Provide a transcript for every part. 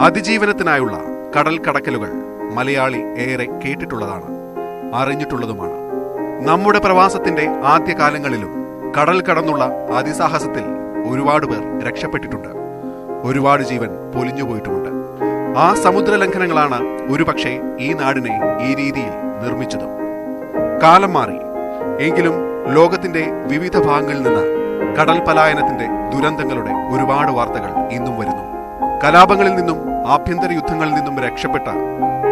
അതിജീവനത്തിനായുള്ള കടൽ കടക്കലുകൾ മലയാളി ഏറെ കേട്ടിട്ടുള്ളതാണ് അറിഞ്ഞിട്ടുള്ളതുമാണ്. നമ്മുടെ പ്രവാസത്തിന്റെ ആദ്യകാലങ്ങളിലും കടൽ കടന്നുള്ള അതിസാഹസത്തിൽ ഒരുപാട് പേർ രക്ഷപ്പെട്ടിട്ടുണ്ട്. ഒരുപാട് ജീവൻ പൊലിഞ്ഞുപോയിട്ടുമുണ്ട് ആ സമുദ്ര ലംഘനങ്ങളാണ് ഒരുപക്ഷെ ഈ നാടിനെ ഈ രീതിയിൽ നിർമ്മിച്ചതും. കാലം മാറി. എങ്കിലും ലോകത്തിന്റെ വിവിധ ഭാഗങ്ങളിൽ നിന്ന് കടൽ പലായനത്തിന്റെ ദുരന്തങ്ങളുടെ ഒരുപാട് വാർത്തകൾ ഇന്നും വരുന്നു. കലാപങ്ങളിൽ നിന്നും ആഭ്യന്തര യുദ്ധങ്ങളിൽ നിന്നും രക്ഷപ്പെട്ട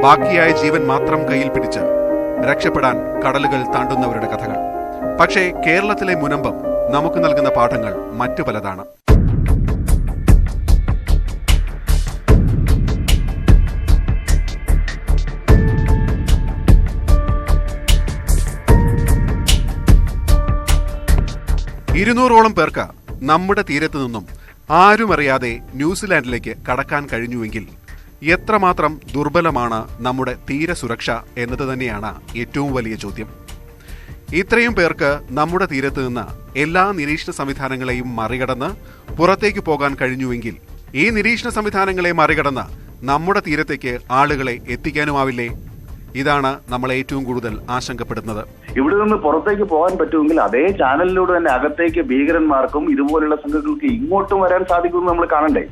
ബാക്കിയായ ജീവൻ മാത്രം കയ്യിൽ പിടിച്ച് രക്ഷപ്പെടാൻ കടലുകൾ താണ്ടുന്നവരുടെ കഥകൾ. പക്ഷേ കേരളത്തിലെ മുനമ്പം നമുക്ക് നൽകുന്ന പാഠങ്ങൾ മറ്റു പലതാണ്. ഇരുന്നൂറോളം പേർക്ക് നമ്മുടെ തീരത്ത് നിന്നും ആരും അറിയാതെ ന്യൂസിലാൻഡിലേക്ക് കടക്കാൻ കഴിഞ്ഞുവെങ്കിൽ എത്രമാത്രം ദുർബലമാണ് നമ്മുടെ തീരസുരക്ഷ എന്നത് തന്നെയാണ് ഏറ്റവും വലിയ ചോദ്യം. ഇത്രയും പേർക്ക് നമ്മുടെ തീരത്ത് നിന്ന് എല്ലാ നിരീക്ഷണ സംവിധാനങ്ങളെയും മറികടന്ന് പുറത്തേക്ക് പോകാൻ കഴിഞ്ഞുവെങ്കിൽ ഈ നിരീക്ഷണ സംവിധാനങ്ങളെ മറികടന്ന് നമ്മുടെ തീരത്തേക്ക് ആളുകളെ എത്തിക്കാനുമാവില്ലേ? ഇതാണ് നമ്മൾ ഏറ്റവും കൂടുതൽ ആശങ്കപ്പെടുന്നത് ഇവിടെ നിന്ന് പുറത്തേക്ക് പോകാൻ പറ്റുമെങ്കിൽ അതേ ചാനലിലൂടെ തന്നെ അകത്തേക്ക് ഭീകരന്മാർക്കും ഇതുപോലുള്ള സംഘങ്ങൾക്ക് ഇങ്ങോട്ടും വരാൻ സാധിക്കുമെന്ന് നമ്മൾ കാണണ്ടേ?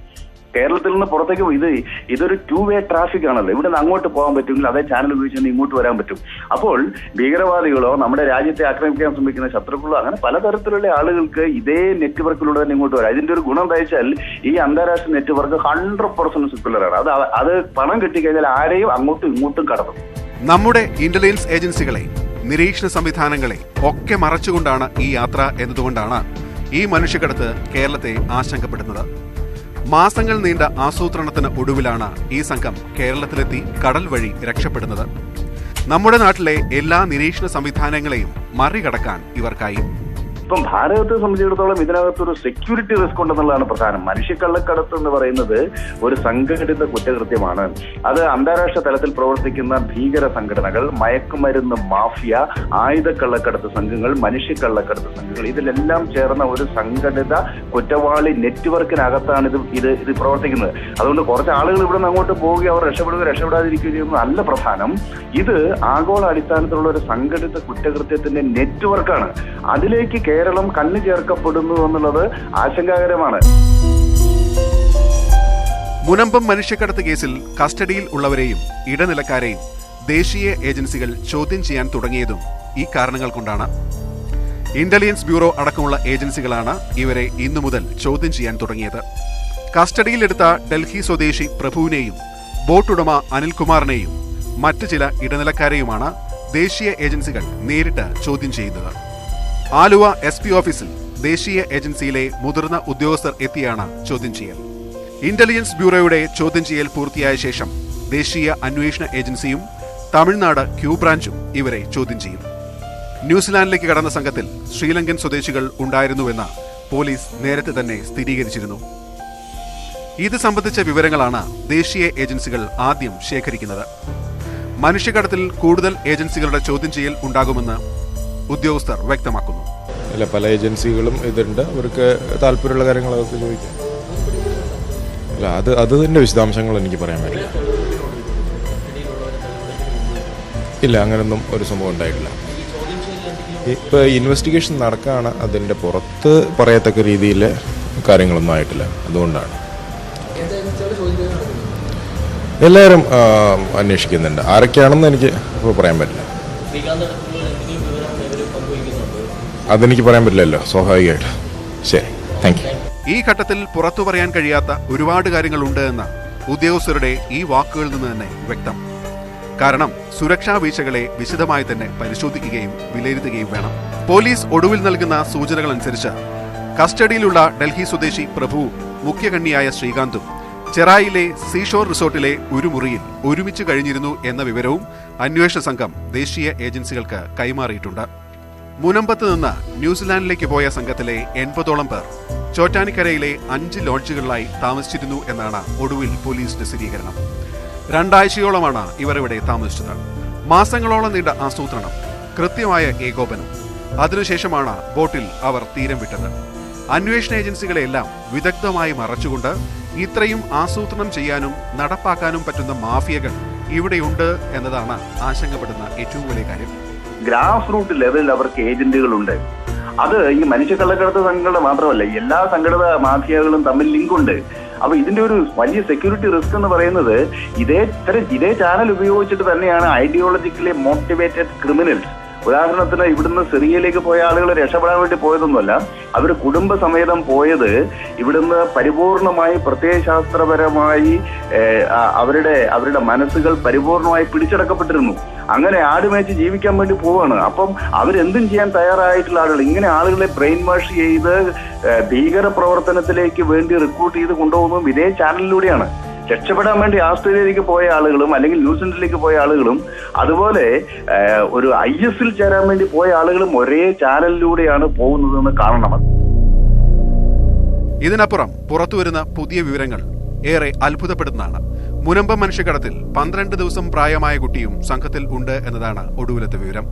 കേരളത്തിൽ നിന്ന് പുറത്തേക്ക് ഇത് ഇതൊരു ടു വേ ട്രാഫിക് ആണല്ലോ. ഇവിടെ നിന്ന് അങ്ങോട്ട് പോകാൻ പറ്റുമെങ്കിൽ അതേ ചാനൽ ഉപയോഗിച്ച് തന്നെ ഇങ്ങോട്ട് വരാൻ പറ്റും. അപ്പോൾ ഭീകരവാദികളോ നമ്മുടെ രാജ്യത്തെ ആക്രമിക്കാൻ ശ്രമിക്കുന്ന ശത്രുക്കളോ അങ്ങനെ പലതരത്തിലുള്ള ആളുകൾക്ക് ഇതേ നെറ്റ്വർക്കിലൂടെ തന്നെ ഇങ്ങോട്ട് വരാം. ഇതിന്റെ ഒരു ഗുണം എന്താ വെച്ചാൽ ഈ അന്താരാഷ്ട്ര നെറ്റ്വർക്ക് ഹൺഡ്രഡ് പെർസെന്റ് സെക്യുലറാണ് അത് അത് പണം കിട്ടിക്കഴിഞ്ഞാൽ ആരെയും അങ്ങോട്ടും ഇങ്ങോട്ടും കടത്തും. നമ്മുടെ ഇന്റലിജൻസ് ഏജൻസികളെ നിരീക്ഷണ സംവിധാനങ്ങളെ ഒക്കെ മറച്ചുകൊണ്ടാണ് ഈ യാത്ര എന്നതുകൊണ്ടാണ് ഈ മനുഷ്യക്കടത്ത് കേരളത്തെ ആശങ്കപ്പെടുന്നത് മാസങ്ങൾ നീണ്ട ആസൂത്രണത്തിന് ഒടുവിലാണ് ഈ സംഘം കേരളത്തിലെത്തി കടൽ വഴി രക്ഷപ്പെടുന്നത്. നമ്മുടെ നാട്ടിലെ എല്ലാ നിരീക്ഷണ സംവിധാനങ്ങളെയും മറികടക്കാൻ ഇവർക്കായി. ഇപ്പം ഭാരതത്തെ സംബന്ധിച്ചിടത്തോളം ഇതിനകത്തൊരു സെക്യൂരിറ്റി റിസ്ക് ഉണ്ടെന്നുള്ളതാണ് പ്രധാനം. മനുഷ്യക്കള്ളക്കടത്ത് എന്ന് പറയുന്നത് ഒരു സംഘടിത കുറ്റകൃത്യമാണ്. അത് അന്താരാഷ്ട്ര തലത്തിൽ പ്രവർത്തിക്കുന്ന ഭീകര സംഘടനകൾ മയക്കുമരുന്ന് മാഫിയ ആയുധക്കള്ളക്കടത്ത് സംഘങ്ങൾ മനുഷ്യക്കള്ളക്കടത്ത് സംഘങ്ങൾ ഇതിലെല്ലാം ചേർന്ന ഒരു സംഘടിത കുറ്റവാളി നെറ്റ്വർക്കിനകത്താണ് ഇത് ഇത് ഇത് പ്രവർത്തിക്കുന്നത്. അതുകൊണ്ട് കുറച്ച് ആളുകൾ ഇവിടെ അങ്ങോട്ട് പോവുകയോ അവർ രക്ഷപ്പെടുകയോ രക്ഷപ്പെടാതിരിക്കുകയും ചെയ്യുന്നത് അല്ല പ്രധാനം. ഇത് ആഗോള അടിസ്ഥാനത്തിലുള്ള ഒരു സംഘടിത കുറ്റകൃത്യത്തിന്റെ നെറ്റ്വർക്കാണ്. അതിലേക്ക് കേരളം കണ്ണു ചേർക്കപ്പെടുന്നു എന്നുള്ളത് ആശങ്കാകരമാണ്. മുനമ്പം മനുഷ്യക്കടത്ത് കേസിൽ കസ്റ്റഡിയിൽ ഉള്ളവരെയും ഇടനിലക്കാരെയും ദേശീയ ഏജൻസികൾ ചോദ്യം ചെയ്യാൻ തുടങ്ങിയതും ഈ കാരണങ്ങൾ കൊണ്ടാണ്. ഇന്റലിജൻസ് ബ്യൂറോ അടക്കമുള്ള ഏജൻസികളാണ് ഇവരെ ഇന്നു മുതൽ ചോദ്യം ചെയ്യാൻ തുടങ്ങിയത്. കസ്റ്റഡിയിലെടുത്ത ഡൽഹി സ്വദേശി പ്രഭുവിനെയും ബോട്ടുടമ അനിൽകുമാറിനെയും മറ്റു ചില ഇടനിലക്കാരെയുമാണ് ദേശീയ ഏജൻസികൾ നേരിട്ട് ചോദ്യം ചെയ്യുന്നത്. ആലുവ എസ് പി ഓഫീസിൽ ദേശീയ ഏജൻസിയിലെ മുതിർന്ന ഉദ്യോഗസ്ഥർ എത്തിയാണ് ചോദ്യം ചെയ്യൽ. ഇന്റലിജൻസ് ബ്യൂറോയുടെ ചോദ്യം ചെയ്യൽ പൂർത്തിയായ ശേഷം ദേശീയ അന്വേഷണ ഏജൻസിയും തമിഴ്നാട് ക്യൂ ബ്രാഞ്ചും ഇവരെ ചോദ്യം ചെയ്യും. ന്യൂസിലാൻഡിലേക്ക് കടന്ന സംഘത്തിൽ ശ്രീലങ്കൻ സ്വദേശികൾ ഉണ്ടായിരുന്നുവെന്ന് പോലീസ് നേരത്തെ തന്നെ സ്ഥിരീകരിച്ചിരുന്നു. ഇത് സംബന്ധിച്ച വിവരങ്ങളാണ് ദേശീയ ഏജൻസികൾ ആദ്യം ശേഖരിക്കുന്നത്. മനുഷ്യകടത്തിൽ കൂടുതൽ ഏജൻസികളുടെ ചോദ്യം ചെയ്യൽ ഉണ്ടാകുമെന്ന് ഉദ്യോഗസ്ഥർ വ്യക്തമാക്കുന്നു. അല്ല പല ഏജൻസികളും ഇതുണ്ട്. അവർക്ക് താല്പര്യമുള്ള അവർക്ക് ചോദിക്കാം. അല്ല അത് അതിന്റെ വിശദാംശങ്ങൾ എനിക്ക് പറയാൻ പറ്റില്ല. ഇല്ല അങ്ങനൊന്നും ഒരു സംഭവം ഉണ്ടായിട്ടില്ല. ഇപ്പോൾ ഇൻവെസ്റ്റിഗേഷൻ നടക്കുകയാണ് അതിന്റെ പുറത്ത് പറയത്തക്ക രീതിയിൽ കാര്യങ്ങളൊന്നും ആയിട്ടില്ല. അതുകൊണ്ടാണ്. എല്ലാവരും അന്വേഷിക്കുന്നുണ്ട്. ആരൊക്കെയാണെന്ന് എനിക്ക് ഇപ്പോൾ പറയാൻ പറ്റില്ല. അതെനിക്ക് പറയാൻ പറ്റില്ലല്ലോ സ്വാഭാവികമായിട്ട്. ശരി താങ്ക് ഈ ഘട്ടത്തിൽ പുറത്തു പറയാൻ കഴിയാത്ത ഒരുപാട് കാര്യങ്ങളുണ്ട് എന്ന് ഉദ്യോഗസ്ഥരുടെ ഈ വാക്കുകളിൽ നിന്ന് തന്നെ വ്യക്തം. കാരണം സുരക്ഷാ വീഴ്ചകളെ വിശദമായി തന്നെ പരിശോധിക്കുകയും വിലയിരുത്തുകയും വേണം. പോലീസ് ഒടുവിൽ നൽകുന്ന സൂചനകൾ അനുസരിച്ച് കസ്റ്റഡിയിലുള്ള ഡൽഹി സ്വദേശി പ്രഭു മുഖ്യകണ്ണിയായ ശ്രീകാന്തും ചെറായിലെ സീഷോർ റിസോർട്ടിലെ ഒരു മുറിയിൽ ഒരുമിച്ച് കഴിഞ്ഞിരുന്നു എന്ന വിവരവും അന്വേഷണ സംഘം ദേശീയ ഏജൻസികൾക്ക് കൈമാറിയിട്ടുണ്ട്. മുനമ്പത്ത് നിന്ന് ന്യൂസിലാൻഡിലേക്ക് പോയ സംഘത്തിലെ എൺപതോളം പേർ ചോറ്റാനിക്കരയിലെ അഞ്ച് ലോഡ്ജുകളിലായി താമസിച്ചിരുന്നു എന്നാണ് ഒടുവിൽ പോലീസിന്റെ സ്ഥിരീകരണം രണ്ടാഴ്ചയോളമാണ് ഇവർ ഇവിടെ താമസിച്ചത്. മാസങ്ങളോളം നീണ്ട ആസൂത്രണം കൃത്യമായ ഏകോപനം. അതിനുശേഷമാണ് ബോട്ടിൽ അവർ തീരം വിട്ടത്. അന്വേഷണ ഏജൻസികളെല്ലാം വിദഗ്ധമായി മറച്ചുകൊണ്ട് ഇത്രയും ആസൂത്രണം ചെയ്യാനും നടപ്പാക്കാനും പറ്റുന്ന മാഫിയകൾ ഇവിടെയുണ്ട് എന്നതാണ് ആശങ്കപ്പെടുന്ന ഏറ്റവും വലിയ കാര്യം. ഗ്രാസ് റൂട്ട് ലെവലിൽ അവർക്ക് ഏജന്റുകളുണ്ട്. അത് ഈ മനുഷ്യക്കള്ളക്കടത്ത് സംഘടന മാത്രമല്ല എല്ലാ സംഘടിത മാഫിയകളും തമ്മിൽ ലിങ്കുണ്ട്. അപ്പൊ ഇതിന്റെ ഒരു വലിയ സെക്യൂരിറ്റി റിസ്ക് എന്ന് പറയുന്നത് ഇതേ ഇതേ ചാനൽ ഉപയോഗിച്ചിട്ട് തന്നെയാണ് ഐഡിയോളജിക്കലി മോട്ടിവേറ്റഡ് ക്രിമിനൽസ് ഉദാഹരണത്തിന് ഇവിടുന്ന് സിറിയയിലേക്ക് പോയ ആളുകൾ രക്ഷപ്പെടാൻ വേണ്ടി പോയതൊന്നുമല്ല അവർ കുടുംബസമേതം പോയത് ഇവിടുന്ന് പരിപൂർണമായി പ്രത്യയശാസ്ത്രപരമായി അവരുടെ അവരുടെ മനസ്സുകൾ പരിപൂർണമായി പിടിച്ചടക്കപ്പെട്ടിരുന്നു. അങ്ങനെ ആട് മേച്ച് ജീവിക്കാൻ വേണ്ടി പോവാണ്. അപ്പം അവരെന്തും ചെയ്യാൻ തയ്യാറായിട്ടുള്ള ആളുകൾ. ഇങ്ങനെ ആളുകളെ ബ്രെയിൻ വാഷ് ചെയ്ത് ഭീകര പ്രവർത്തനത്തിലേക്ക് വേണ്ടി റിക്രൂട്ട് ചെയ്ത് കൊണ്ടുപോകുന്നതും ഇതേ ചാനലിലൂടെയാണ്. രക്ഷപ്പെടാൻ വേണ്ടി ആസ്ട്രേലിയയിലേക്ക് പോയ ആളുകളും അല്ലെങ്കിൽ ന്യൂസിലൻഡിലേക്ക് പോയ ആളുകളും അതുപോലെ ഒരു ഐ എസിൽ ചേരാൻ വേണ്ടി പോയ ആളുകളും ഒരേ ചാനലിലൂടെയാണ് പോകുന്നതെന്ന് കാണണം ഇതിനപ്പുറം പുറത്തുവരുന്ന പുതിയ വിവരങ്ങൾ ഏറെ അത്ഭുതപ്പെടുന്നതാണ്. മുനമ്പം മനുഷ്യക്കടത്തിൽ പന്ത്രണ്ട് ദിവസം പ്രായമായ കുട്ടിയും സംഘത്തിൽ ഉണ്ട് എന്നതാണ് ഒടുവിലത്തെ വിവരം.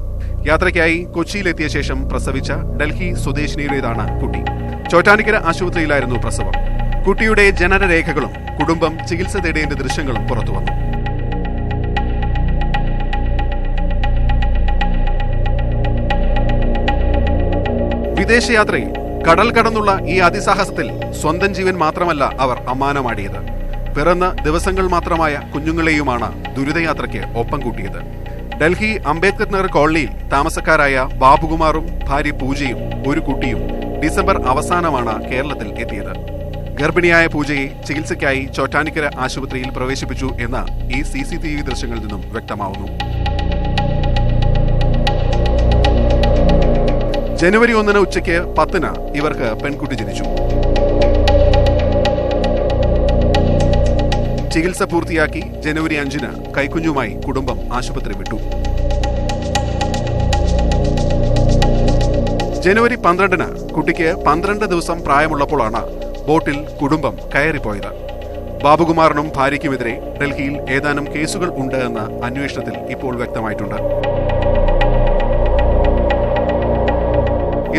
യാത്രയ്ക്കായി കൊച്ചിയിലെത്തിയ ശേഷം പ്രസവിച്ച ഡൽഹി സ്വദേശിനിയുടേതാണ് കുട്ടി. ചോറ്റാനിക്കര ആശുപത്രിയിലായിരുന്നു പ്രസവം. കുട്ടിയുടെ ജനനരേഖകളും കുടുംബം ചികിത്സ തേടേണ്ട ദൃശ്യങ്ങളും പുറത്തുവന്നു വിദേശയാത്രയിൽ കടൽ കടന്നുള്ള ഈ അതിസാഹസത്തിൽ സ്വന്തം ജീവൻ മാത്രമല്ല അവർ അമ്മാനമാടിയത്. പിറന്ന ദിവസങ്ങൾ മാത്രമായ കുഞ്ഞുങ്ങളെയുമാണ് ദുരിതയാത്രയ്ക്ക് ഒപ്പം കൂട്ടിയത്. ഡൽഹി അംബേദ്കർ നഗർ കോളനിയിൽ താമസക്കാരായ ബാബുകുമാറും ഭാര്യ പൂജയും ഒരു കുട്ടിയും ഡിസംബർ അവസാനമാണ് കേരളത്തിൽ എത്തിയത്. ഗർഭിണിയായ പൂജയെ ചികിത്സയ്ക്കായി ചോറ്റാനിക്കര ആശുപത്രിയിൽ പ്രവേശിപ്പിച്ചു എന്ന് ഈ സി സി ടി വി ദൃശ്യങ്ങളിൽ നിന്നും വ്യക്തമാവുന്നു. ജനുവരി ഒന്നിന് ഉച്ചയ്ക്ക് പത്തിന് ഇവർക്ക് പെൺകുട്ടി ജനിച്ചു. ചികിത്സ പൂർത്തിയാക്കി ജനുവരി അഞ്ചിന് കൈക്കുഞ്ഞുമായി കുടുംബം ആശുപത്രി വിട്ടു. ജനുവരി പന്ത്രണ്ടിന് കുട്ടിക്ക് പന്ത്രണ്ട് ദിവസം പ്രായമുള്ളപ്പോഴാണ് ബോട്ടിൽ കുടുംബം കയറിപ്പോയത്. ബാബുകുമാറിനും ഭാര്യയ്ക്കുമെതിരെ ഡൽഹിയിൽ ഏതാനും കേസുകൾ ഉണ്ട് എന്ന് അന്വേഷണത്തിൽ ഇപ്പോൾ വ്യക്തമായിട്ടുണ്ട്.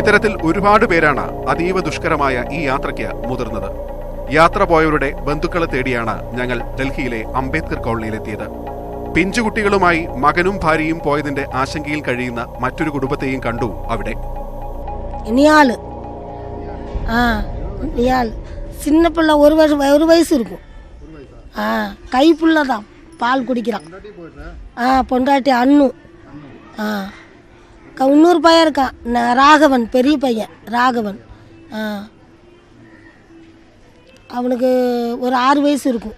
ഇത്തരത്തിൽ ഒരുപാട് പേരാണ് അതീവ ദുഷ്കരമായ ഈ യാത്രയ്ക്ക് മുതിർന്നത്. യാത്ര പോയവരുടെ ബന്ധുക്കളെ തേടിയാണ് ഞങ്ങൾ ഡൽഹിയിലെ അംബേദ്കർ കോളനിയിലെത്തിയത് പിഞ്ചുകുട്ടികളുമായി മകനും ഭാര്യയും പോയതിന്റെ ആശങ്കയിൽ കഴിയുന്ന മറ്റൊരു കുടുംബത്തെയും കണ്ടു അവിടെ நியால் ஆ நியால் சின்ன பிள்ளை ஒரு வயசு ஒரு வயசு இருக்கும் ஆ கை புள்ள தான் பால் குடிக்கிறான் ஆ பொண்டாட்டி அண்ணு ஆ க- இன்னொரு பையன் இருக்கான் ந- ராகவன் பெரிய பையன் ராகவன் ஆ அவனுக்கு ஒரு ஆறு வயசு இருக்கும்.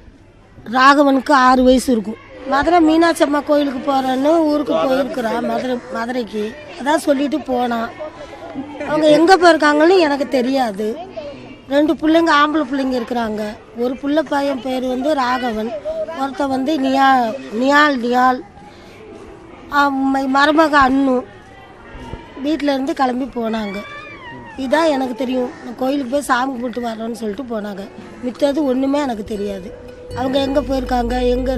ராகவனுக்கு ஆறு வயசு இருக்கும். மதுரை மீனாட்சி அம்மா கோயிலுக்கு போகிறேன்னு ஊருக்கு போயிருக்கிறான் மதுரை மதுரைக்கு. அதான் சொல்லிட்டு போனான் அவங்க எங்கே போயிருக்காங்கன்னு எனக்கு தெரியாது. ரெண்டு பிள்ளைங்க ஆம்பளை பிள்ளைங்க இருக்கிறாங்க. ஒரு பிள்ளை பையன் பேர் வந்து ராகவன் ஒருத்தன் வந்து நியா நியால் நியால் மருமக அண்ணு. வீட்டிலேருந்து கிளம்பி போனாங்க. இதான் எனக்கு தெரியும் நான் கோயிலுக்கு போய் சாமி கும்பிட்டு வர்றோன்னு சொல்லிட்டு போனாங்க மித்தது ஒன்றுமே எனக்கு தெரியாது அவங்க எங்கே போயிருக்காங்க எங்கே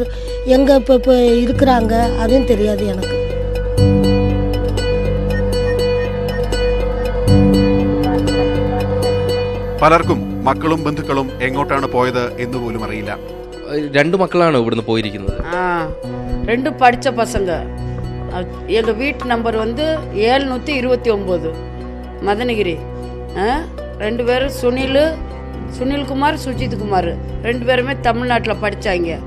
எங்கே இப்போ இப்போ இருக்கிறாங்க அதுவும் தெரியாது எனக்கு പലർക്കും മക്കളും ബന്ധുക്കളും എങ്ങോട്ടാണ് പോയത് എന്ന് പോലും അറിയില്ല രണ്ട് മക്കളാണ് ഇവിടുന്ന് പോയിരിക്കുന്നത് ஆ ரெண்டு படித்த பசங்க எங்கள் வீட்டு நம்பர் வந்து ஏழ்நூற்றி இருபத்தி ஒம்பது மதனகிரி ஆ ரெண்டு பேரும் சுனில் சுனில்குமார் சுஜித் குமார். ரெண்டு பேருமே தமிழ்நாட்டில் படித்தாங்க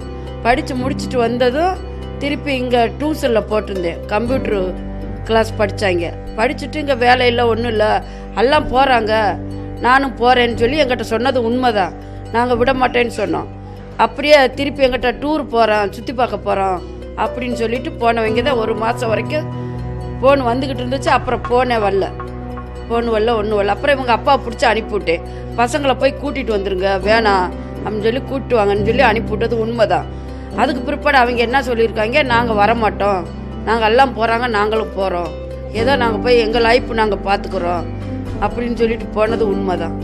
படித்து முடிச்சுட்டு வந்ததும் திருப்பி இங்கே டியூசனில் போட்டிருந்தேன். கம்ப்யூட்ரு கிளாஸ் படித்தாங்க படிச்சுட்டு இங்கே வேலை இல்லை ஒன்றும் இல்லை. எல்லாம் போகிறாங்க நானும் போகிறேன்னு சொல்லி எங்கிட்ட சொன்னது உண்மைதான். நாங்கள் விட மாட்டேன்னு சொன்னோம். அப்படியே திருப்பி எங்கிட்ட டூர் போகிறோம் சுற்றி பார்க்க போகிறோம் அப்படின்னு சொல்லிட்டு போனவங்க தான் ஒரு மாதம் வரைக்கும் ஃபோன் வந்துக்கிட்டு இருந்துச்சு. அப்புறம் போனே வரல. ஃபோன் வரல ஒன்றும் வரல அப்புறம் இவங்க அப்பா பிடிச்சி அனுப்பிவிட்டேன் பசங்களை போய் கூட்டிகிட்டு வந்துருங்க வேணாம் அப்படின்னு சொல்லி கூப்பிட்டு வாங்கன்னு சொல்லி அனுப்பிவிட்டது உண்மைதான் அதுக்கு பிற்பாடு அவங்க என்ன சொல்லியிருக்காங்க நாங்கள் வரமாட்டோம் நாங்கள் எல்லாம் போகிறாங்க நாங்களும் போகிறோம் ஏதோ நாங்கள் போய் எங்கள் லைஃப் நாங்கள் பார்த்துக்குறோம் அப்படின்னு சொல்லிட்டு போனது உண்மைதான்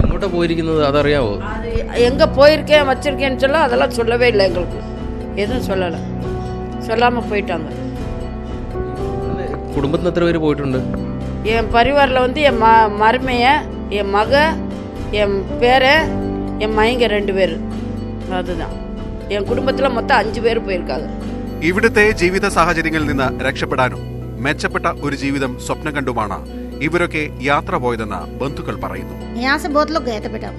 എങ്ങോട്ടാ പോയിരിക്കുന്നത് അതറിയാവോ அது எங்கே போயிருக்கேன் வச்சிருக்கேன்னு சொல்ல அதெல்லாம் சொல்லவே இல்லை எங்களுக்கு எதுவும் சொல்லலை சொல்லாமல் போயிட்டாங்க കുടുംബത്തിന് എത്ര പേര് പോയിട്ടുണ്ട് என் பரிவாரில் வந்து என் ம மருமைய என் மக என் பேரன் என் மைங்க ரெண்டு பேர் அதுதான் என் குடும்பத்தில் மொத்தம் அஞ்சு பேர் போயிருக்காங்க ഇവിടുത്തെ ജീവിത സാഹചര്യങ്ങളിൽ നിന്ന് രക്ഷപ്പെടാനും മെച്ചപ്പെട്ട ഒരു ജീവിതം സ്വപ്നം കണ്ടുമാണ് ഇവരൊക്കെ യാത്ര പോയതെന്ന് ബന്ധുക്കൾ പറയുന്നു यहाँ से बहुत लोग गए थे बेटा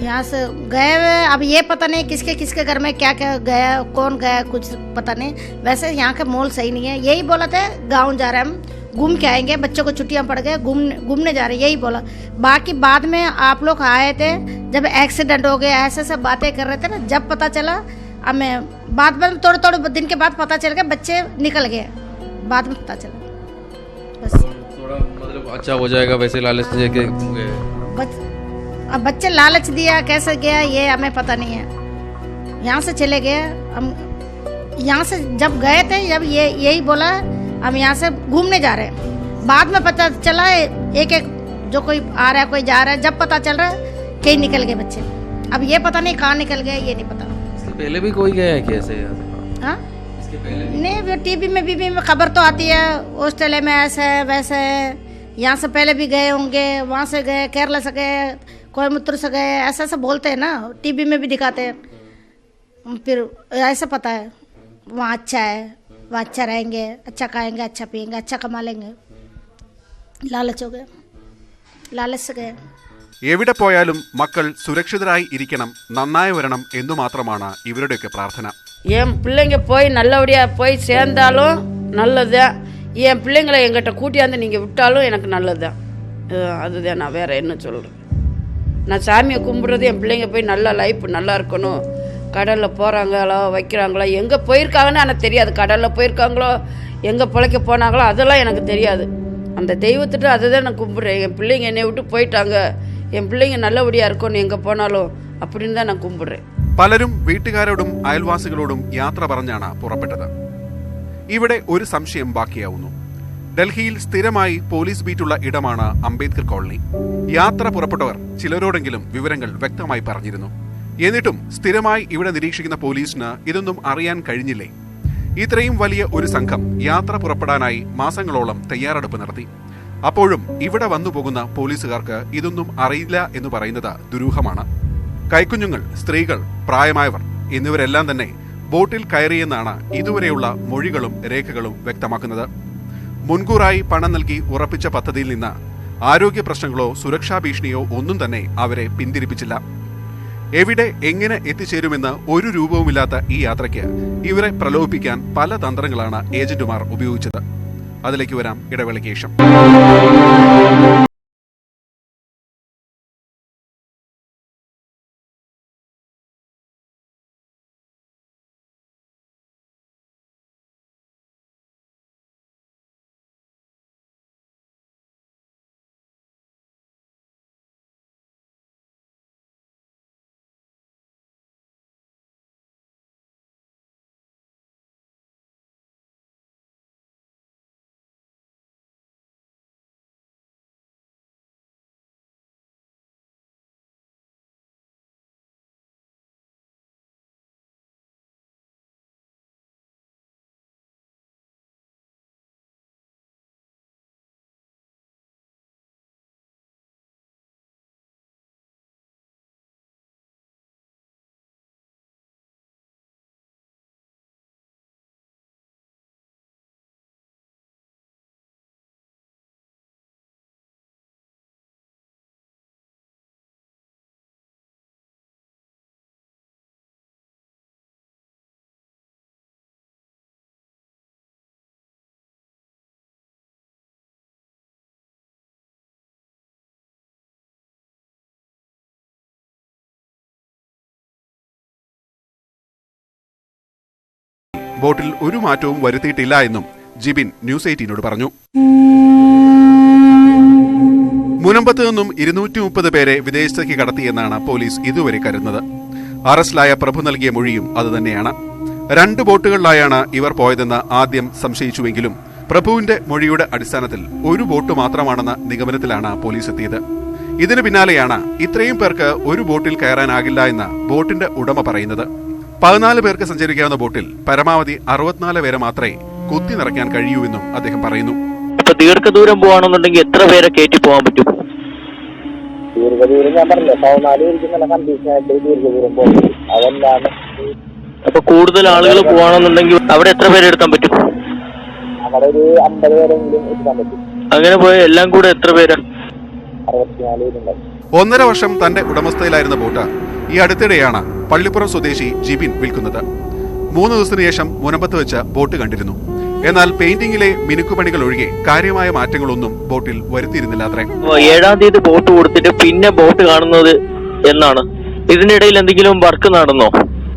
यहाँ से गए हुए अब ये पता नहीं किसके किसके घर में क्या क्या गया कौन गया कुछ पता नहीं वैसे यहाँ का माहौल सही नहीं है यही बोला था गांव जा रहे हैं हम घूम के आएँगे बच्चों को छुट्टियाँ पड़ गए घूमने घूमने जा रहे यही बोला। बाकी बाद में आप लोग आए थे जब एक्सीडेंट हो गया ऐसे सब बातें कर रहे थे ना जब पता चला हमें बाद में थोड़े थोड़े दिन के बाद पता चल गया बच्चे निकल गए। बाद में पता चला। बस। थोड़ा मतलब अच्छा हो जाएगा वैसे लालच से के बच, अब बच्चे लालच दिया कैसे गया ये हमें पता नहीं है। यहाँ से चले गए हम यहाँ से जब गए थे जब ये यही बोला हम यहाँ से घूमने जा रहे हैं। बाद में पता चला है एक एक जो कोई आ रहा है कोई जा रहा है जब पता चल रहा है कहीं निकल गए बच्चे। अब ये पता नहीं कहाँ निकल गए ये नहीं पता। इसके पहले भी कोई गया है कैसे हाँ? इसके नहीं वो टीवी में बीबी में खबर तो आती है ऑस्ट्रेलिया में ऐसा है वैसा है। यहाँ से पहले भी गए होंगे वहाँ से गए केरला से गए कोयमुत्तूर से गए ऐसा ऐसा बोलते हैं ना टीवी में भी दिखाते हैं। फिर ऐसा पता है वहाँ अच्छा है वहाँ अच्छा रहेंगे अच्छा खाएंगे अच्छा पिएंगे अच्छा कमा लेंगे लालच हो गए लालच से गए എവിടെ പോയാലും മക്കൾ സുരക്ഷിതരായി ഇരിക്കണം നന്നായി വരണം എന്നു മാത്രമാണ് ഇവരുടെയൊക്കെ പ്രാർത്ഥന என் பிள்ளைங்க போய் நல்லபடியாக போய் சேர்ந்தாலும் நல்லது என் பிள்ளைங்களை எங்கிட்ட கூட்டியாந்து நீங்கள் விட்டாலும் எனக்கு நல்லது தான் அதுதான் நான் வேறு என்ன சொல்கிறேன் நான் சாமியை கும்பிட்றது என் பிள்ளைங்க போய் நல்லா லைஃப் நல்லா இருக்கணும் கடலில் போகிறாங்களோ வைக்கிறாங்களோ எங்கே போயிருக்காங்கன்னு எனக்கு தெரியாது கடலில் போயிருக்காங்களோ எங்கே பிழைக்க போனாங்களோ அதெல்லாம் எனக்கு தெரியாது அந்த தெய்வத்திட்ட அதை தான் நான் கும்பிட்றேன் என் பிள்ளைங்க என்னை விட்டு போயிட்டாங்க என் பிள்ளைங்க நல்லபடியாக இருக்கணும் எங்கே போனாலும் அப்படின்னு தான் நான் கும்பிட்றேன் പലരും വീട്ടുകാരോടും അയൽവാസികളോടും യാത്ര പറഞ്ഞാണ് പുറപ്പെട്ടത് ഇവിടെ ഒരു സംശയം ബാക്കിയാവുന്നു ഡൽഹിയിൽ സ്ഥിരമായി പോലീസ് ബീറ്റുള്ള ഇടമാണ് അംബേദ്കർ കോളനി യാത്ര പുറപ്പെട്ടവർ ചിലരോടെങ്കിലും വിവരങ്ങൾ വ്യക്തമായി പറഞ്ഞിരുന്നു എന്നിട്ടും സ്ഥിരമായി ഇവിടെ നിരീക്ഷിക്കുന്ന പോലീസിന് ഇതൊന്നും അറിയാൻ കഴിഞ്ഞില്ലേ? ഇത്രയും വലിയ ഒരു സംഘം യാത്ര പുറപ്പെടാനായി മാസങ്ങളോളം തയ്യാറെടുപ്പ് നടത്തി. അപ്പോഴും ഇവിടെ വന്നു പോകുന്ന പോലീസുകാർക്ക് ഇതൊന്നും അറിയില്ല എന്ന് പറയുന്നത് ദുരൂഹമാണ്. കൈക്കുഞ്ഞുങ്ങൾ സ്ത്രീകൾ പ്രായമായവർ എന്നിവരെല്ലാം തന്നെ ബോട്ടിൽ കയറിയെന്നാണ് ഇതുവരെയുള്ള മൊഴികളും രേഖകളും വ്യക്തമാക്കുന്നത്. മുൻകൂറായി പണം നൽകി ഉറപ്പിച്ച പദ്ധതിയിൽ നിന്ന് ആരോഗ്യ പ്രശ്നങ്ങളോ സുരക്ഷാ ഭീഷണിയോ ഒന്നും തന്നെ അവരെ പിന്തിരിപ്പിച്ചില്ല. എവിടെ എങ്ങനെ എത്തിച്ചേരുമെന്ന് ഒരു രൂപവുമില്ലാത്ത ഈ യാത്രയ്ക്ക് ഇവരെ പ്രലോഭിപ്പിക്കാൻ പല തന്ത്രങ്ങളാണ് ഏജന്റുമാർ ഉപയോഗിച്ചത്. അതിലേക്ക് വരാം ഇടവേളയ്ക്ക് ശേഷം. ബോട്ടിൽ ഒരു മാറ്റവും വരുത്തിയിട്ടില്ല എന്നും ജിബിൻ ന്യൂസ് എയ്റ്റീനോട് പറഞ്ഞു. മുനമ്പത്ത് നിന്നും ഇരുന്നൂറ്റി മുപ്പത് പേരെ വിദേശത്തേക്ക് കടത്തിയെന്നാണ് പോലീസ് ഇതുവരെ കരുതുന്നത്. അറസ്റ്റിലായ പ്രഭു നൽകിയ മൊഴിയും അതുതന്നെയാണ്. രണ്ട് ബോട്ടുകളിലായാണ് ഇവർ പോയതെന്ന് ആദ്യം സംശയിച്ചുവെങ്കിലും പ്രഭുവിന്റെ മൊഴിയുടെ അടിസ്ഥാനത്തിൽ ഒരു ബോട്ട് മാത്രമാണെന്ന നിഗമനത്തിലാണ് പോലീസ് എത്തിയത്. ഇതിനു പിന്നാലെയാണ് ഇത്രയും പേർക്ക് ഒരു ബോട്ടിൽ കയറാനാകില്ല എന്ന് ബോട്ടിന്റെ ഉടമ പറയുന്നത്. പതിനാല് പേർക്ക് സഞ്ചരിക്കാവുന്ന ബോട്ടിൽ പരമാവധി അറുപത്തിനാല് പേരെ മാത്രമേ കുത്തി നിറയ്ക്കാൻ കഴിയൂ എന്നും അദ്ദേഹം പറയുന്നു. ഇപ്പൊ ദീർഘദൂരം പോവാണെന്നുണ്ടെങ്കിൽ എത്ര പേരെ കയറ്റി പോകാൻ പറ്റും? ദീർഘദൂരം ഞാൻ പറഞ്ഞില്ലേ പതിനാല് പേർക്ക് നല്ല കണ്ടീഷൻ ആയിട്ട് ദീർഘദൂരം പോകും അപ്പൊ കൂടുതൽ ആളുകൾ പോവാണെന്നുണ്ടെങ്കിൽ അവിടെ എത്ര പേരെ എടുക്കാൻ പറ്റും? അവിടെ ഒരു അമ്പത് പേരെങ്കിലും എത്താൻ പറ്റും. അങ്ങനെ പോയ എല്ലാം കൂടെ എത്ര പേരാ? അറുപത്തിനാല് പേരുണ്ടാവും. ഒന്നര വർഷം തന്റെ ഉടമസ്ഥയിലായിരുന്ന ബോട്ട് ഈ അടുത്തിടെയാണ് പള്ളിപ്പുറം സ്വദേശി ജിബിൻ വിൽക്കുന്നത്. മൂന്ന് ദിവസത്തിനു ശേഷം മുനമ്പത്ത് വെച്ച് ബോട്ട് കണ്ടിരുന്നു. എന്നാൽ പെയിന്റിംഗിലെ മിനുക്കുപണികൾ ഒഴികെ കാര്യമായ മാറ്റങ്ങളൊന്നും ബോട്ടിൽ വരുത്തിയിരുന്നില്ല അത്രേ. ഏഴാം തീയതി ബോട്ട് കൊടുത്തിട്ട് പിന്നെ ബോട്ട് കാണുന്നത് എന്നാണ്. ഇതിനിടയിൽ എന്തെങ്കിലും വർക്ക് നടന്നോ?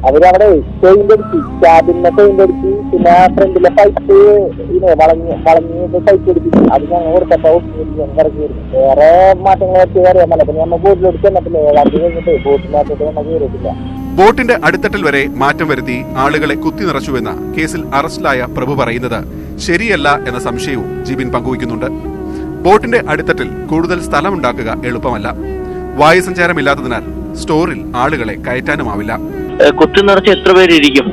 അവരവിടെ പെയിന്റ് അടിച്ച് ക്യാബിനെ പെയിന്റ് അടിച്ച് പിന്നെ ഫ്രണ്ടിലെ പൈപ്പ് വളഞ്ഞ് വളഞ്ഞ് പൈപ്പ് അടിപ്പിച്ചു അത് ഞങ്ങൾ കൊടുത്തപ്പോ വരുന്നു വേറെ മാറ്റങ്ങൾ പറ്റി അറിയാമല്ലോ. പിന്നെ നമ്മൾ ബോട്ടിലെടുത്ത് തന്നിട്ടില്ല ഏഴാം തീയതി കഴിഞ്ഞിട്ട് നമ്മൾ കയറിയിട്ടില്ല ബോട്ടിന്റെ അടിത്തട്ടിൽ വരെ മാറ്റം വരുത്തി ആളുകളെ കുത്തി നിറച്ചുവെന്ന കേസിൽ അറസ്റ്റിലായ പ്രഭു പറയുന്നത് ശരിയല്ല എന്ന സംശയവും ജിബിൻ പങ്കുവയ്ക്കുന്നുണ്ട്. ബോട്ടിന്റെ അടിത്തട്ടിൽ കൂടുതൽ സ്ഥലമുണ്ടാക്കുക എളുപ്പമല്ല. വായുസഞ്ചാരമില്ലാത്തതിനാൽ സ്റ്റോറിൽ ആളുകളെ കയറ്റാനുമാവില്ല. കുത്തി നിറച്ച് എത്ര പേര് ഇരിക്കും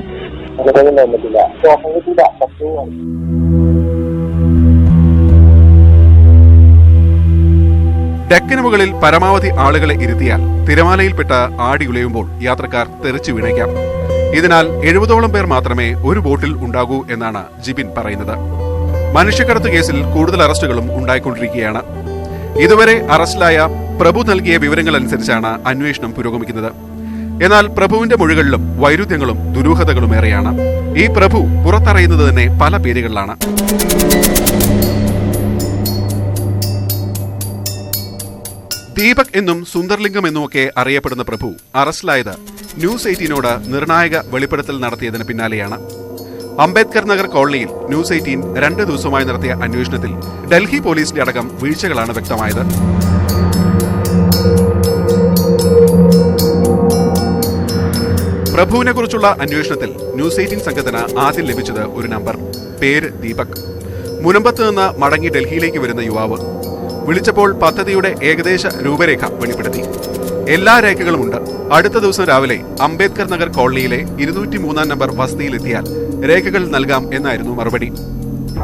നിലവിൽ പറ്റില്ല ശോഷം കിട്ടില്ല പക്ഷേ ഡെക്കിന് മുകളിൽ പരമാവധി ആളുകളെ ഇരുത്തിയാൽ തിരമാലയിൽപ്പെട്ട ആടി ഉലയുമ്പോൾ യാത്രക്കാർ തെറിച്ചു വീണേക്കാം. ഇതിനാൽ എഴുപതോളം പേർ മാത്രമേ ഒരു ബോട്ടിൽ ഉണ്ടാകൂ എന്നാണ് ജിബിൻ പറയുന്നത്. മനുഷ്യക്കടത്ത് കേസിൽ കൂടുതൽ അറസ്റ്റുകളും ഉണ്ടായിക്കൊണ്ടിരിക്കുകയാണ്. ഇതുവരെ അറസ്റ്റിലായ പ്രഭു നൽകിയ വിവരങ്ങൾ അനുസരിച്ചാണ് അന്വേഷണം പുരോഗമിക്കുന്നത്. എന്നാൽ പ്രഭുവിന്റെ മൊഴികളിലും വൈരുദ്ധ്യങ്ങളും ദുരൂഹതകളും ഏറെയാണ്. ഈ പ്രഭു പുറത്തറിയുന്നത് തന്നെ പല പേരുകളിലാണ്. ദീപക് എന്നും സുന്ദർലിംഗം എന്നുമൊക്കെ അറിയപ്പെടുന്ന പ്രഭു അറസ്റ്റിലായത് ന്യൂസ് എയ്റ്റീനോട് നിർണായക വെളിപ്പെടുത്തൽ നടത്തിയതിന് പിന്നാലെയാണ്. അംബേദ്കർ നഗർ കോളനിയിൽ ന്യൂസ് എയ്റ്റീൻ രണ്ട് ദിവസമായി നടത്തിയ അന്വേഷണത്തിൽ ഡൽഹി പോലീസിന്റെ അടക്കം വീഴ്ചകളാണ് വ്യക്തമായത്. പ്രഭുവിനെ കുറിച്ചുള്ള അന്വേഷണത്തിൽ ന്യൂസ് എയ്റ്റീൻ സംഘത്തിന് ആദ്യം ലഭിച്ചത് ഒരു നമ്പർ. പേര് ദീപക്. മുനമ്പത്ത് നിന്ന് മടങ്ങി ഡൽഹിയിലേക്ക് വരുന്ന യുവാവ് വിളിച്ചപ്പോൾ പദ്ധതിയുടെ ഏകദേശ രൂപരേഖ വെളിപ്പെടുത്തി. എല്ലാ രേഖകളും ഉണ്ട്. അടുത്ത ദിവസം രാവിലെ അംബേദ്കർ നഗർ കോളനിയിലെ ഇരുന്നൂറ്റി മൂന്നാം നമ്പർ വസതിയിലെത്തിയാൽ രേഖകൾ നൽകാം എന്നായിരുന്നു മറുപടി.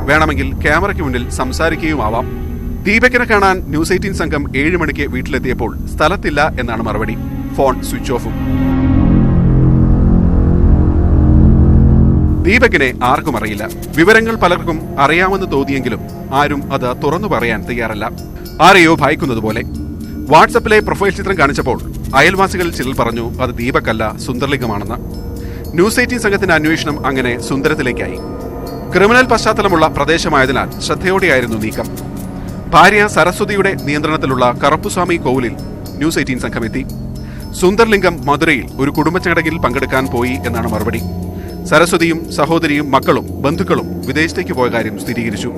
വേണമെങ്കിൽ ക്യാമറയ്ക്ക് മുന്നിൽ സംസാരിക്കുകയുമാവാം ദീപകിനെ കാണാൻ ന്യൂസ് എയ്റ്റീൻ സംഘം ഏഴ് മണിക്ക് വീട്ടിലെത്തിയപ്പോൾ സ്ഥലത്തില്ല എന്നാണ് മറുപടി. Phone switch ഓഫും. ദീപകിനെ ആർക്കും അറിയില്ല. വിവരങ്ങൾ പലർക്കും അറിയാമെന്ന് തോന്നിയെങ്കിലും ആരും അത് തുറന്നു പറയാൻ തയ്യാറല്ല. ആരെയോ ഭയക്കുന്നത് പോലെ. വാട്സപ്പിലെ പ്രൊഫൈൽ ചിത്രം കാണിച്ചപ്പോൾ അയൽവാസികളിൽ ചിലർ പറഞ്ഞു അത് ദീപക്കല്ല സുന്ദർലിംഗമാണെന്ന്. ന്യൂസ് എയ്റ്റീൻ സംഘത്തിന്റെ അന്വേഷണം അങ്ങനെ സുന്ദരത്തിലേക്കായി. ക്രിമിനൽ പശ്ചാത്തലമുള്ള പ്രദേശമായതിനാൽ ശ്രദ്ധയോടെയായിരുന്നു നീക്കം. ഭാര്യ സരസ്വതിയുടെ നിയന്ത്രണത്തിലുള്ള കറുപ്പുസ്വാമി കോവിലിൽ ന്യൂസ് എയ്റ്റീൻ സംഘമെത്തി. സുന്ദർലിംഗം മധുരയിൽ ഒരു കുടുംബച്ചടങ്ങിൽ പങ്കെടുക്കാൻ പോയി എന്നാണ് മറുപടി. സരസ്വതിയും സഹോദരിയും മക്കളും ബന്ധുക്കളും വിദേശത്തേക്ക് പോയ കാര്യം സ്ഥിരീകരിച്ചു.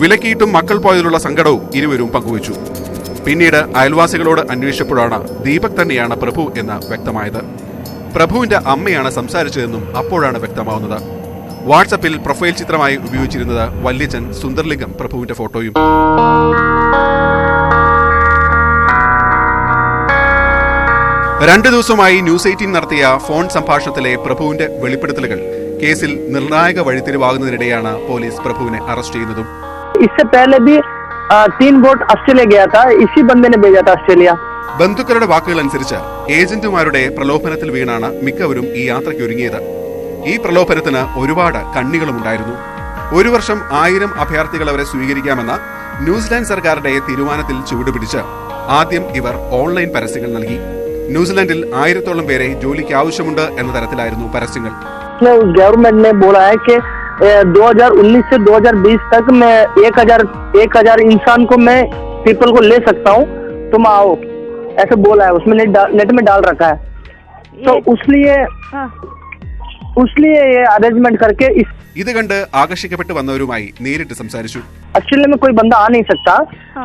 വിലക്കിയിട്ടും മക്കൾ പോയതിലുള്ള സങ്കടവും ഇരുവരും പങ്കുവച്ചു. പിന്നീട് അയൽവാസികളോട് അന്വേഷിച്ചപ്പോഴാണ് ദീപക് തന്നെയാണ് പ്രഭു എന്ന് വ്യക്തമായത്. പ്രഭുവിന്റെ അമ്മയാണ് സംസാരിച്ചതെന്നും അപ്പോഴാണ് വ്യക്തമാവുന്നത്. വാട്സപ്പിൽ പ്രൊഫൈൽ ചിത്രമായി ഉപയോഗിച്ചിരുന്നത് വല്യച്ചൻ സുന്ദർലിംഗം പ്രഭുവിന്റെ ഫോട്ടോയും. രണ്ടു ദിവസമായി ന്യൂസ് എയ്റ്റീൻ നടത്തിയ ഫോൺ സംഭാഷണത്തിലെ പ്രഭുവിന്റെ വെളിപ്പെടുത്തലുകൾ കേസിൽ നിർണായക വഴിത്തിരിവാകുന്നതിനിടെയാണ് പോലീസ് പ്രഭുവിനെ അറസ്റ്റ് ചെയ്യുന്നതും. ബന്ധുക്കളുടെ വാക്കുകൾ അനുസരിച്ച് ഏജന്റുമാരുടെ പ്രലോഭനത്തിൽ വീണാണ് മിക്കവരും ഈ യാത്രയ്ക്ക് ഒരുങ്ങിയത്. ഈ പ്രലോഭനത്തിന് ഒരുപാട് കണ്ണികളുമുണ്ടായിരുന്നു. ഒരു വർഷം ആയിരം അഭയാർത്ഥികൾ അവരെ സ്വീകരിക്കാമെന്ന ന്യൂസിലാൻഡ് സർക്കാരിന്റെ തീരുമാനത്തിൽ ചുവടുപിടിച്ച് ആദ്യം ഇവർ ഓൺലൈൻ പരസ്യങ്ങൾ നൽകി. ന്യൂസിലാൻഡിൽ ആയിരത്തോളം പേരെ ജോലിക്ക് ആവശ്യമുണ്ട് എന്ന തരത്തിലായിരുന്നു പരസ്യങ്ങൾ उसने उस गवर्नमेंट ने बोला है कि ए, 2019 से 2020 तक मैं एक हजार एक हजार इंसान को मैं पीपल को ले सकता हूँ तुम आओ ऐसे बोला है उसमें नेट, डा- नेट में डाल रखा है तो उसलिए उसलिए ये अरेंजमेंट करके इस ഇത് കണ്ട് ആകർഷിക്കപ്പെട്ട് വന്നവരുമായി നേരിട്ട് സംസാരിച്ചു ऑस्ट्रेलिया में कोई बंदा आ नहीं सकता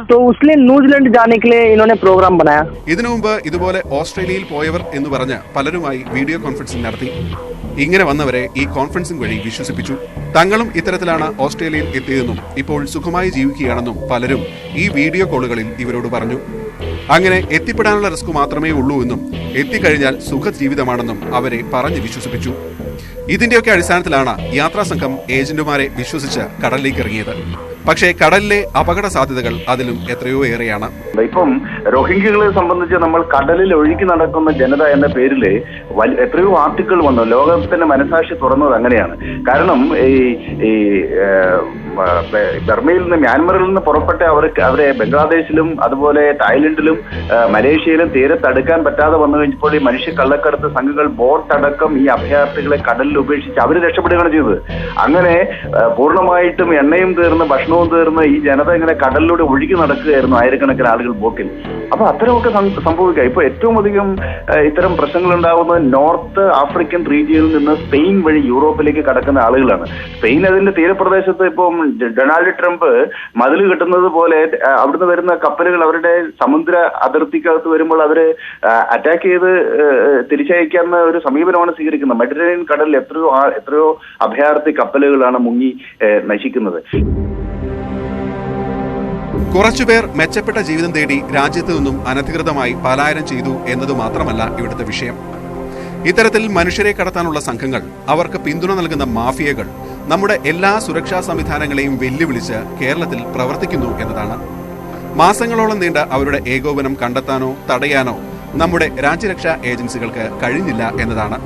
तो उसलिए न्यूजीलैंड जाने के लिए इन्होंने प्रोग्राम बनाया ഇതിനു മുമ്പ് ഇതുപോലെ ഓസ്ട്രേലിയയിൽ പോയവർ എന്ന് പറഞ്ഞ് പലരുമായി വീഡിയോ കോൺഫറൻസിംഗ് നടത്തി ഇങ്ങനെ വന്നവരെ ഈ കോൺഫറൻസിംഗ് വഴി വിശ്വസിപ്പിച്ചു തങ്ങളും ഇത്തരത്തിലാണ് ഓസ്ട്രേലിയയിൽ എത്തിയതെന്നും ഇപ്പോൾ സുഖമായി ജീവിക്കുകയാണെന്നും പലരും ഈ വീഡിയോ കോളുകളിൽ ഇവരോട് പറഞ്ഞു അങ്ങനെ എത്തിപ്പെടാനുള്ള റിസ്ക് മാത്രമേ ഉള്ളൂ എന്നും എത്തിക്കഴിഞ്ഞാൽ സുഖ ജീവിതമാണെന്നും അവരെ പറഞ്ഞ് വിശ്വസിപ്പിച്ചു ഇതിന്റെയൊക്കെ അടിസ്ഥാനത്തിലാണ് യാത്രാ സംഘം ഏജന്റുമാരെ വിശ്വസിച്ച് കടലിലേക്ക് ഇറങ്ങിയത്. പക്ഷേ കടലിലെ അപകട സാധ്യതകൾ അതിലും എത്രയോ ഏറെയാണ്. ഇപ്പം റോഹിംഗ്യകളെ സംബന്ധിച്ച് നമ്മൾ കടലിൽ ഒഴുകി നടക്കുന്ന ജനത എന്ന പേരിൽ എത്രയോ ആർട്ടിക്കിൾ വന്നു. ലോകത്തിന്റെ മനസാക്ഷി തുറന്നത് അങ്ങനെയാണ്. കാരണം ഈ ബർമയിൽ നിന്ന് മ്യാൻമറിൽ നിന്ന് പുറപ്പെട്ട അവർക്ക് അവരെ ബംഗ്ലാദേശിലും അതുപോലെ തായ്ലൻഡിലും മലേഷ്യയിലും തീരെ തടുക്കാൻ പറ്റാതെ വന്നു കഴിഞ്ഞപ്പോൾ ഈ മനുഷ്യ കള്ളക്കടത്ത് സംഘങ്ങൾ ബോട്ടടക്കം ഈ അഭയാർത്ഥികളെ കടലിൽ ഉപേക്ഷിച്ച് അവർ രക്ഷപ്പെടുകയാണ് ചെയ്തത്. അങ്ങനെ പൂർണമായിട്ടും എണ്ണയും തീർന്ന് ഭക്ഷണവും തീർന്ന് ഈ ജനത ഇങ്ങനെ കടലിലൂടെ ഒഴുകി നടക്കുകയായിരുന്നു ആയിരക്കണക്കിന് ആളുകൾ ബോട്ടിൽ അപ്പൊ അത്തരമൊക്കെ സംഭവിക്കുക സംഭവിക്കാം. ഇപ്പൊ ഏറ്റവും അധികം ഇത്തരം പ്രശ്നങ്ങൾ ഉണ്ടാകുന്നത് നോർത്ത് ആഫ്രിക്കൻ റീജിയനിൽ നിന്ന് സ്പെയിൻ വഴി യൂറോപ്പിലേക്ക് കടക്കുന്ന ആളുകളാണ്. സ്പെയിൻ അതിന്റെ തീരപ്രദേശത്ത് ഇപ്പം ഡൊണാൾഡ് ട്രംപ് മതിൽ കെട്ടുന്നത് പോലെ അവിടുന്ന് വരുന്ന കപ്പലുകൾ അവരുടെ സമുദ്ര അതിർത്തിക്കകത്ത് വരുമ്പോൾ അവർ അറ്റാക്ക് ചെയ്ത് തിരിച്ചയക്കാവുന്ന ഒരു സമീപനമാണ് സ്വീകരിക്കുന്നത്. മെഡിറ്ററേനിയൻ കടലിൽ എത്രയോ എത്രയോ അഭയാർത്ഥി കപ്പലുകളാണ് മുങ്ങി നശിക്കുന്നത്. കുറച്ചുപേർ മെച്ചപ്പെട്ട ജീവിതം തേടി രാജ്യത്തു നിന്നും അനധികൃതമായി പലായനം ചെയ്തു എന്നതു മാത്രമല്ല ഇവിടുത്തെ വിഷയം. ഇത്തരത്തിൽ മനുഷ്യരെ കടത്താനുള്ള സംഘങ്ങൾ അവർക്ക് പിന്തുണ നൽകുന്ന മാഫിയകൾ നമ്മുടെ എല്ലാ സുരക്ഷാ സംവിധാനങ്ങളെയും വെല്ലുവിളിച്ച് കേരളത്തിൽ പ്രവർത്തിക്കുന്നു എന്നതാണ്. മാസങ്ങളോളം നീണ്ട അവരുടെ ഏകോപനം കണ്ടെത്താനോ തടയാനോ നമ്മുടെ രാജ്യരക്ഷാ ഏജൻസികൾക്ക് കഴിഞ്ഞില്ല എന്നതാണ്.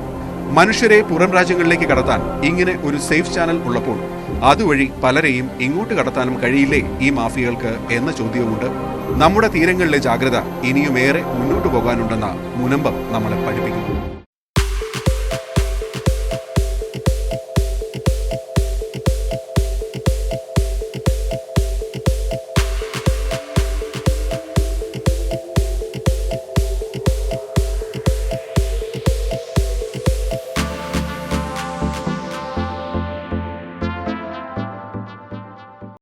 മനുഷ്യരെ പുറം രാജ്യങ്ങളിലേക്ക് കടത്താൻ ഇങ്ങനെ ഒരു സേഫ് ചാനൽ ഉള്ളപ്പോൾ അതുവഴി പലരെയും ഇങ്ങോട്ട് കടത്താനും കഴിയില്ലേ ഈ മാഫിയകൾക്ക് എന്ന ചോദ്യവുമുണ്ട്. നമ്മുടെ തീരങ്ങളിലെ ജാഗ്രത ഇനിയുമേറെ മുന്നോട്ട് പോകാനുണ്ടെന്ന മുനമ്പം നമ്മളെ പഠിപ്പിക്കുന്നു.